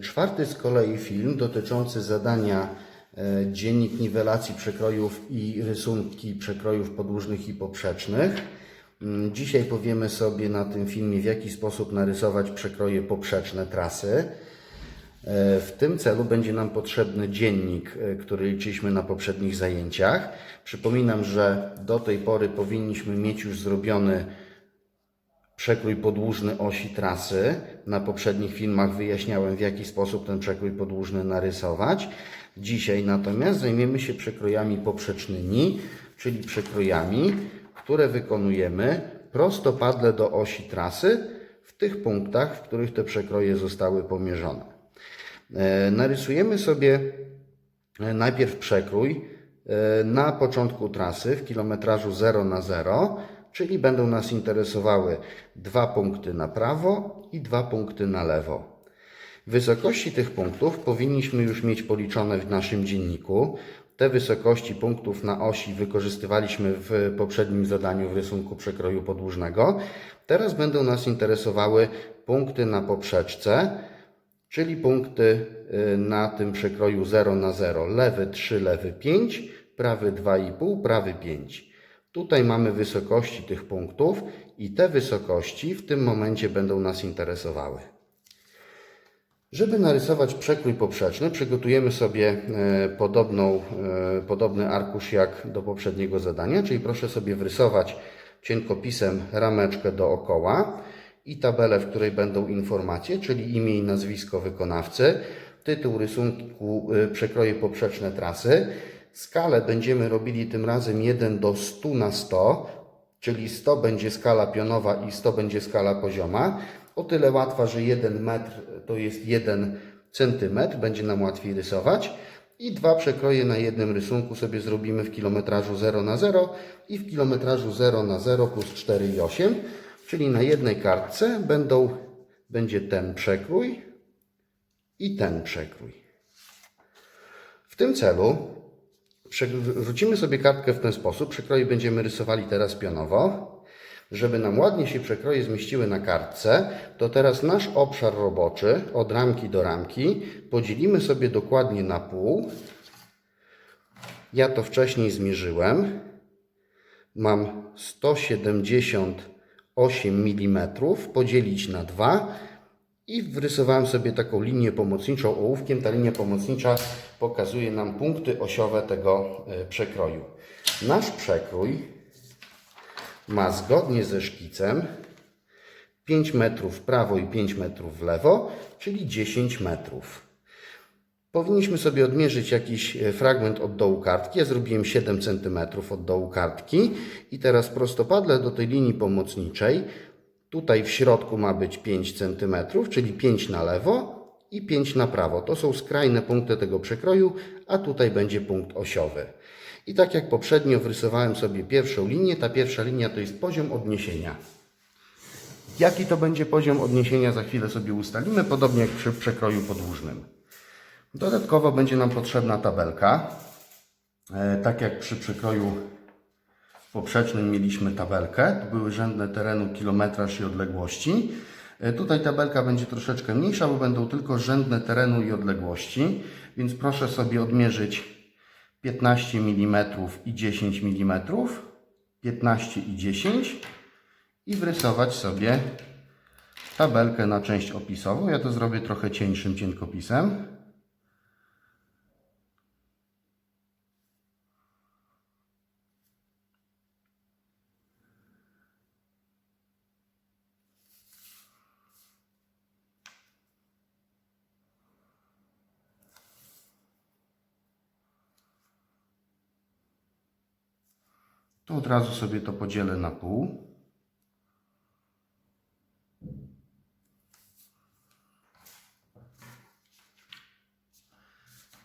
Czwarty z kolei film dotyczący zadania e, dziennik niwelacji przekrojów i rysunki przekrojów podłużnych i poprzecznych. Mm, Dzisiaj powiemy sobie na tym filmie, w jaki sposób narysować przekroje poprzeczne trasy. E, W tym celu będzie nam potrzebny dziennik, e, który liczyliśmy na poprzednich zajęciach. Przypominam, że do tej pory powinniśmy mieć już zrobiony przekrój podłużny osi trasy. Na poprzednich filmach wyjaśniałem, w jaki sposób ten przekrój podłużny narysować. Dzisiaj natomiast zajmiemy się przekrojami poprzecznymi, czyli przekrojami, które wykonujemy prostopadle do osi trasy w tych punktach, w których te przekroje zostały pomierzone. E, Narysujemy sobie e, najpierw przekrój e, na początku trasy w kilometrażu 0 na 0, czyli będą nas interesowały dwa punkty na prawo i dwa punkty na lewo. Wysokości tych punktów powinniśmy już mieć policzone w naszym dzienniku. Te wysokości punktów na osi wykorzystywaliśmy w poprzednim zadaniu w rysunku przekroju podłużnego. Teraz będą nas interesowały punkty na poprzeczce, czyli punkty y, na tym przekroju 0 na 0. Lewy 3, lewy 5, prawy 2,5, prawy 5. Tutaj mamy wysokości tych punktów i te wysokości w tym momencie będą nas interesowały. Żeby narysować przekrój poprzeczny, przygotujemy sobie e, podobną, e, podobny arkusz jak do poprzedniego zadania, czyli proszę sobie wrysować cienkopisem rameczkę dookoła i tabelę, w której będą informacje, czyli imię i nazwisko wykonawcy, tytuł rysunku e, przekroje poprzeczne trasy. Skalę będziemy robili tym razem 1 do 100 na 100, czyli 100 będzie skala pionowa i 100 będzie skala pozioma. O tyle łatwa, że 1 metr to jest 1 centymetr, będzie nam łatwiej rysować. I dwa przekroje na jednym rysunku sobie zrobimy w kilometrażu 0 na 0 i w kilometrażu 0 na 0 plus 4,8, czyli na jednej kartce będą, będzie ten przekrój i ten przekrój. W tym celu Przerzucimy sobie kartkę w ten sposób. Przekroje będziemy rysowali teraz pionowo. Żeby nam ładnie się przekroje zmieściły na kartce, to teraz nasz obszar roboczy od ramki do ramki podzielimy sobie dokładnie na pół. Ja to wcześniej zmierzyłem. Mam 178 mm podzielić na 2 i wrysowałem sobie taką linię pomocniczą ołówkiem. Ta linia pomocnicza pokazuje nam punkty osiowe tego e, przekroju. Nasz przekrój ma zgodnie ze szkicem 5 metrów w prawo i 5 metrów w lewo, czyli 10 metrów. Powinniśmy sobie odmierzyć jakiś e, fragment od dołu kartki. Ja zrobiłem 7 cm od dołu kartki i teraz prostopadle do tej linii pomocniczej Tutaj w środku ma być 5 cm, czyli 5 na lewo i 5 na prawo. To są skrajne punkty tego przekroju, a tutaj będzie punkt osiowy. I tak jak poprzednio wrysowałem sobie pierwszą linię, ta pierwsza linia to jest poziom odniesienia. Jaki to będzie poziom odniesienia za chwilę sobie ustalimy, podobnie jak przy przekroju podłużnym. Dodatkowo będzie nam potrzebna tabelka. E, Tak jak przy przekroju poprzecznym mieliśmy tabelkę. Tu były rzędne terenu, kilometraż i odległości. E, Tutaj tabelka będzie troszeczkę mniejsza, bo będą tylko rzędne terenu i odległości. Więc proszę sobie odmierzyć 15 mm i 10 mm, 15 i 10 i wrysować sobie tabelkę na część opisową. Ja to zrobię trochę cieńszym cienkopisem. To od razu sobie to podzielę na pół.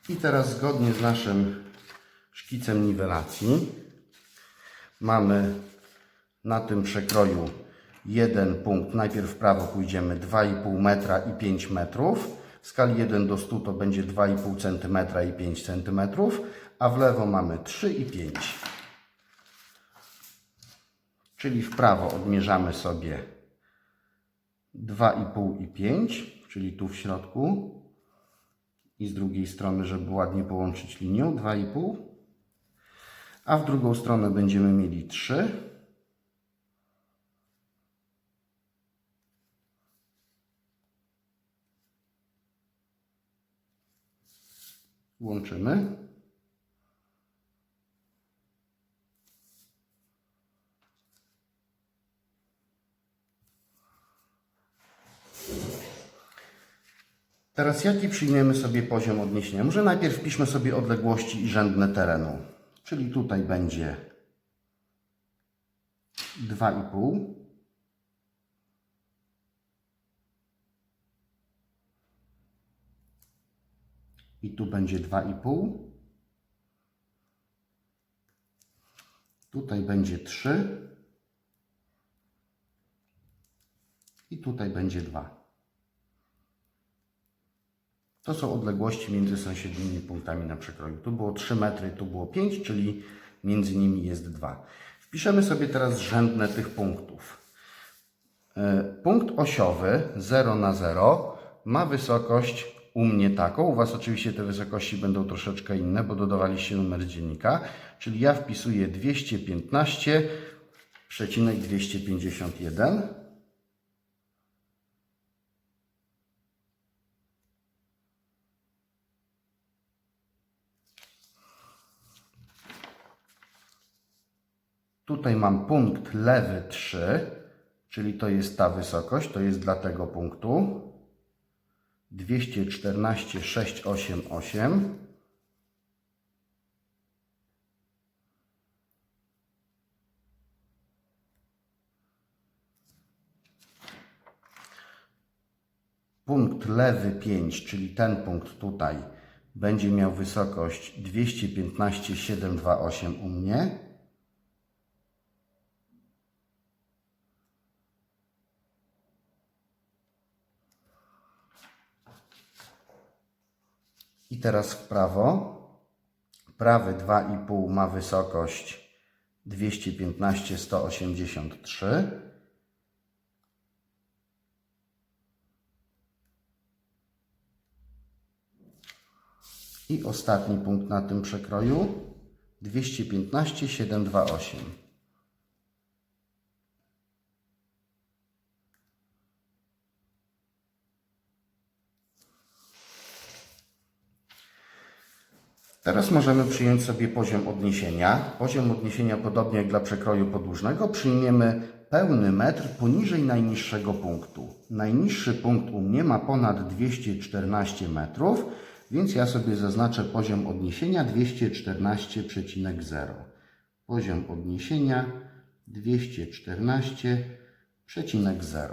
I teraz zgodnie z naszym szkicem niwelacji mamy na tym przekroju jeden punkt. Najpierw w prawo pójdziemy 2,5 metra i 5 metrów. W skali 1 do 100 to będzie 2,5 cm i 5 cm, a w lewo mamy 3 i 5 Czyli w prawo odmierzamy sobie 2,5 i 5, czyli tu w środku. i z drugiej strony, żeby ładnie połączyć linią 2,5 a w drugą stronę będziemy mieli 3 łączymy Teraz jaki przyjmiemy sobie poziom odniesienia? Może najpierw wpiszmy sobie odległości i rzędne terenu. Czyli tutaj będzie 2,5. I tu będzie 2,5. Tutaj będzie 3. I tutaj będzie 2. To są odległości między sąsiednimi punktami na przekroju. Tu było 3 metry, tu było 5, czyli między nimi jest 2. Wpiszemy sobie teraz rzędne tych punktów. E, Punkt osiowy 0 na 0 ma wysokość u mnie taką. U Was oczywiście te wysokości będą troszeczkę inne, bo dodawaliście numer dziennika. Czyli ja wpisuję 215,251. Tutaj mam punkt lewy 3, czyli to jest ta wysokość, to jest dla tego punktu. 214,688. Punkt lewy 5, czyli ten punkt tutaj, będzie miał wysokość 215,728 u mnie. I teraz w prawo. Prawy 2,5 ma wysokość 215 183. I ostatni punkt na tym przekroju 215 Teraz możemy przyjąć sobie poziom odniesienia. Poziom odniesienia, podobnie jak dla przekroju podłużnego, przyjmiemy pełny metr poniżej najniższego punktu. Najniższy punkt u mnie ma ponad 214 metrów, więc ja sobie zaznaczę poziom odniesienia 214,0. Poziom odniesienia 214,0.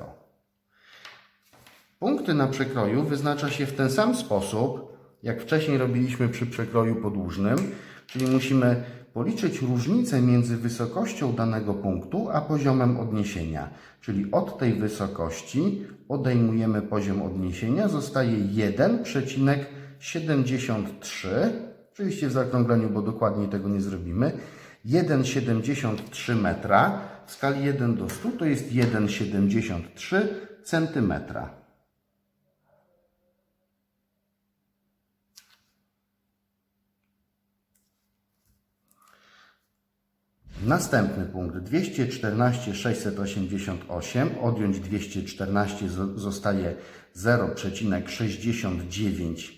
Punkty na przekroju wyznacza się w ten sam sposób, jak wcześniej robiliśmy przy przekroju podłużnym, czyli musimy policzyć różnicę między wysokością danego punktu a poziomem odniesienia. Czyli od tej wysokości odejmujemy poziom odniesienia, zostaje 1,73, oczywiście w zaokrągleniu, bo dokładniej tego nie zrobimy, 1,73 metra w skali 1 do 100 to jest 1,73 centymetra. Następny punkt 214 688 odjąć 214 zo- zostaje 0,69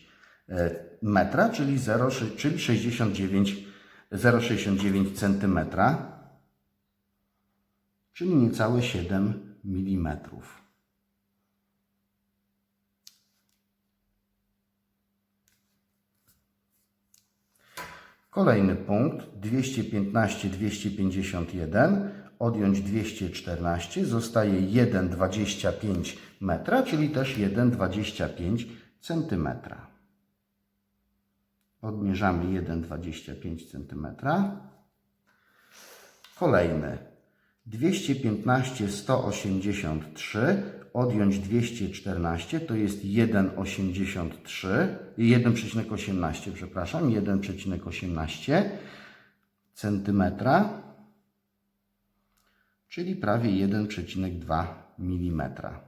e, metra, czyli 0, czyli 69 0,69 centymetra, czyli niecałe 7 milimetrów. Kolejny punkt 215-251 odjąć 214 zostaje 1,25 metra, czyli też 1,25 centymetra. Odmierzamy 1,25 centymetra. Kolejny 215 183 odjąć 214 to jest 1,83 1,18 przepraszam 1,18 centymetra czyli prawie 1,2 milimetra.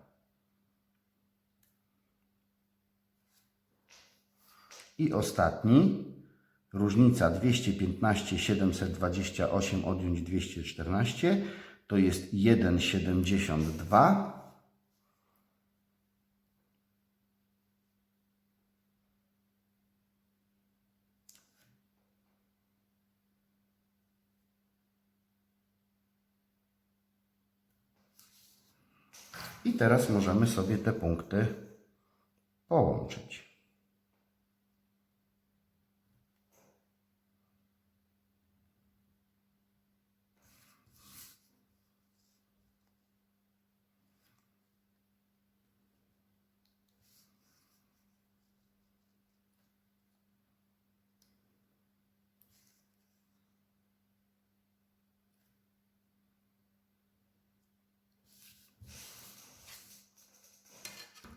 I ostatni, różnica 215 728 odjąć 214 to jest 1,72 I teraz możemy sobie te punkty połączyć.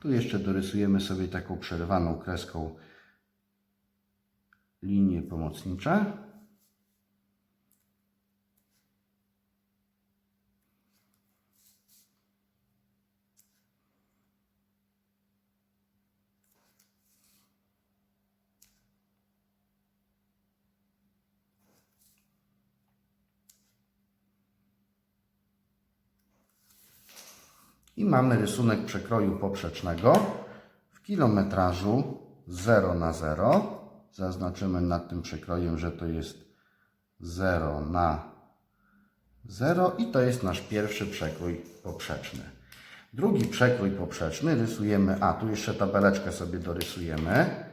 Tu jeszcze dorysujemy sobie taką przerwaną kreską linie pomocnicze. I mamy rysunek przekroju poprzecznego w kilometrażu 0 na 0. Zaznaczymy nad tym przekrojem, że to jest 0 na 0 i to jest nasz pierwszy przekrój poprzeczny. Drugi przekrój poprzeczny rysujemy, a tu jeszcze tabeleczkę sobie dorysujemy.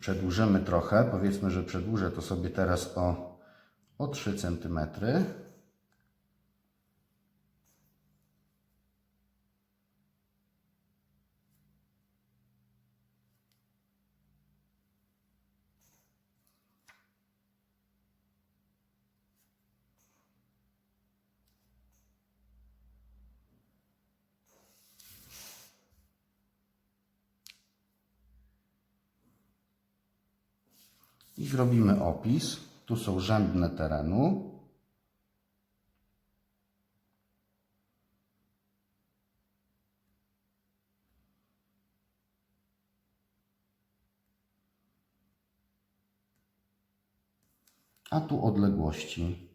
Przedłużymy trochę, powiedzmy, że przedłużę to sobie teraz o, o 3 cm. I zrobimy opis. Tu są rzędne terenu. A tu odległości.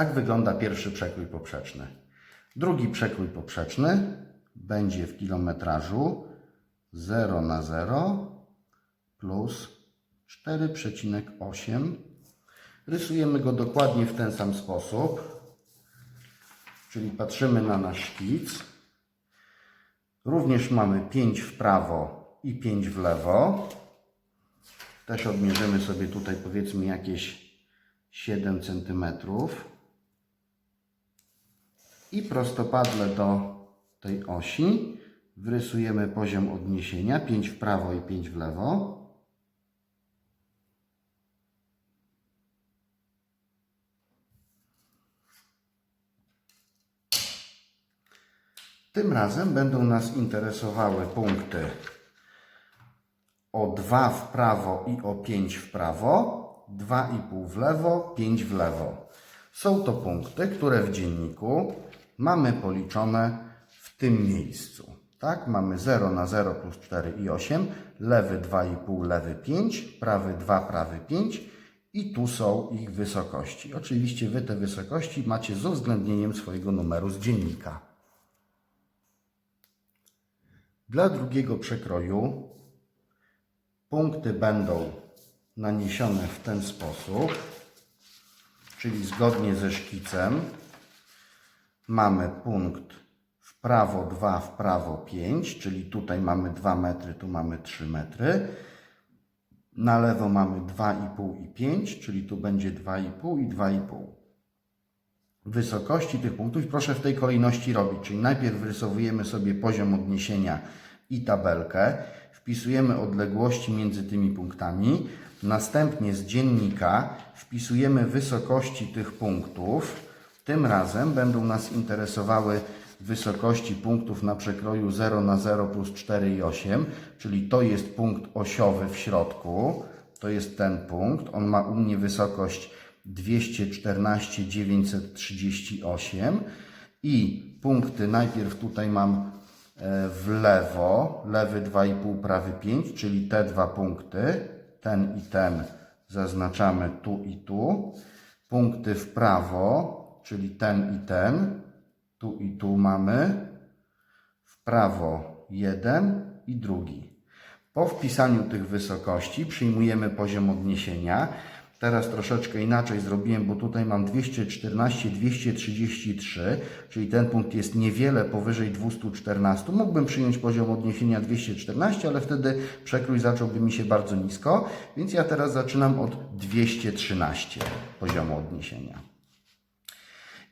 Tak wygląda pierwszy przekrój poprzeczny. Drugi przekrój poprzeczny będzie w kilometrażu 0 na 0 plus 4,8. Rysujemy go dokładnie w ten sam sposób, czyli patrzymy na nasz szkic. Również mamy 5 w prawo i 5 w lewo. Też odmierzymy sobie tutaj powiedzmy jakieś 7 centymetrów i prostopadle do tej osi wrysujemy poziom odniesienia 5 w prawo i 5 w lewo. Tym razem będą nas interesowały punkty o 2 w prawo i o 5 w prawo, 2,5 w lewo, 5 w lewo. Są to punkty, które w dzienniku mamy policzone w tym miejscu. Tak, mamy 0 na 0 plus 4 i 8, lewy 2,5, lewy 5, prawy 2, prawy 5 i tu są ich wysokości. Oczywiście Wy te wysokości macie z uwzględnieniem swojego numeru z dziennika. Dla drugiego przekroju punkty będą naniesione w ten sposób, czyli zgodnie ze szkicem mamy punkt w prawo 2, w prawo 5, czyli tutaj mamy 2 metry, tu mamy 3 metry. Na lewo mamy 2,5 i 5, czyli tu będzie 2,5 i 2,5. Wysokości tych punktów proszę w tej kolejności robić, czyli najpierw wyrysowujemy sobie poziom odniesienia i tabelkę, wpisujemy odległości między tymi punktami, następnie z dziennika wpisujemy wysokości tych punktów, tym razem będą nas interesowały wysokości punktów na przekroju 0 na 0 plus 4 i 8, czyli to jest punkt osiowy w środku. to jest ten punkt. On ma u mnie wysokość 214 938 i punkty najpierw tutaj mam e, w lewo, lewy 2,5, prawy 5, czyli te dwa punkty, ten i ten zaznaczamy tu i tu. Punkty w prawo, czyli ten i ten, tu i tu mamy. W prawo jeden i drugi. Po wpisaniu tych wysokości przyjmujemy poziom odniesienia. Teraz troszeczkę inaczej zrobiłem, bo tutaj mam 214, 233, czyli ten punkt jest niewiele powyżej 214. Mógłbym przyjąć poziom odniesienia 214, ale wtedy przekrój zacząłby mi się bardzo nisko, więc ja teraz zaczynam od 213 poziomu odniesienia.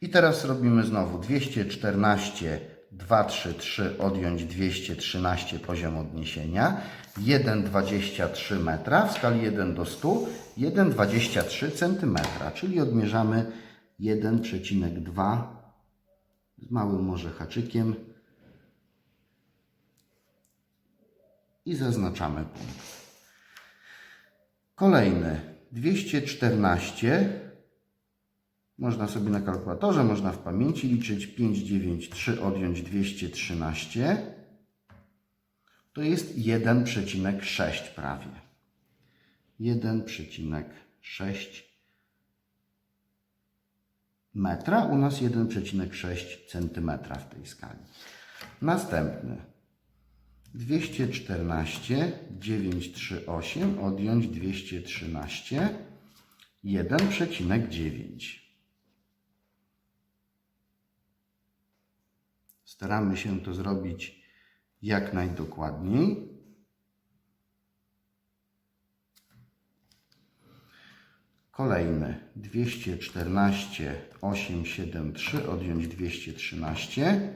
I teraz robimy znowu 214, 2, 3, 3, odjąć 213 poziom odniesienia, 1,23 metra w skali 1 do 100, 1,23 cm, czyli odmierzamy 1,2 z małym może haczykiem i zaznaczamy punkt. Kolejny 214 można sobie na kalkulatorze, można w pamięci liczyć. 593 odjąć 213 to jest 1,6 prawie. 1,6 metra, u nas 1,6 centymetra w tej skali. Następny. 214 938 odjąć 213 1,9 Staramy się to zrobić jak najdokładniej. Kolejny 214 873 odjąć 213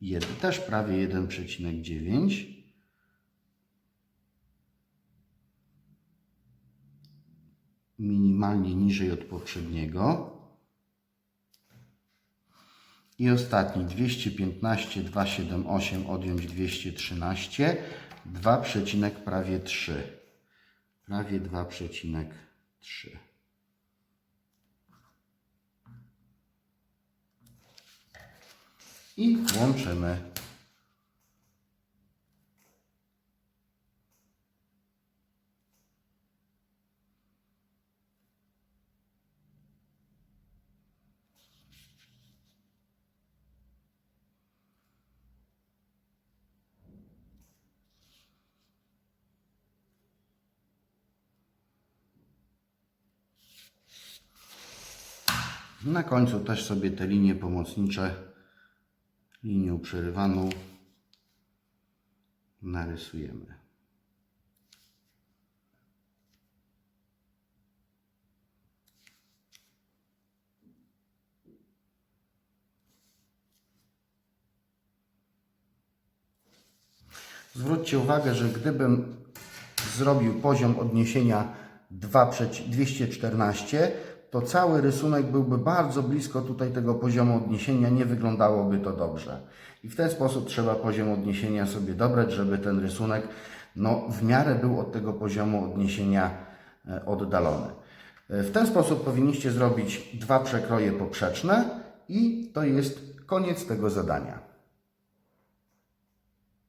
1, też prawie 1,9 minimalnie niżej od poprzedniego i ostatni 215 278 odjąć 213 2, przecinek prawie 3 prawie 2,3 i łączymy Na końcu też sobie te linie pomocnicze, linią przerywaną narysujemy. Zwróćcie uwagę, że gdybym zrobił poziom odniesienia 2 przeci- 214, to cały rysunek byłby bardzo blisko tutaj tego poziomu odniesienia, nie wyglądałoby to dobrze. I w ten sposób trzeba poziom odniesienia sobie dobrać, żeby ten rysunek no, w miarę był od tego poziomu odniesienia e, oddalony. E, W ten sposób powinniście zrobić dwa przekroje poprzeczne i to jest koniec tego zadania.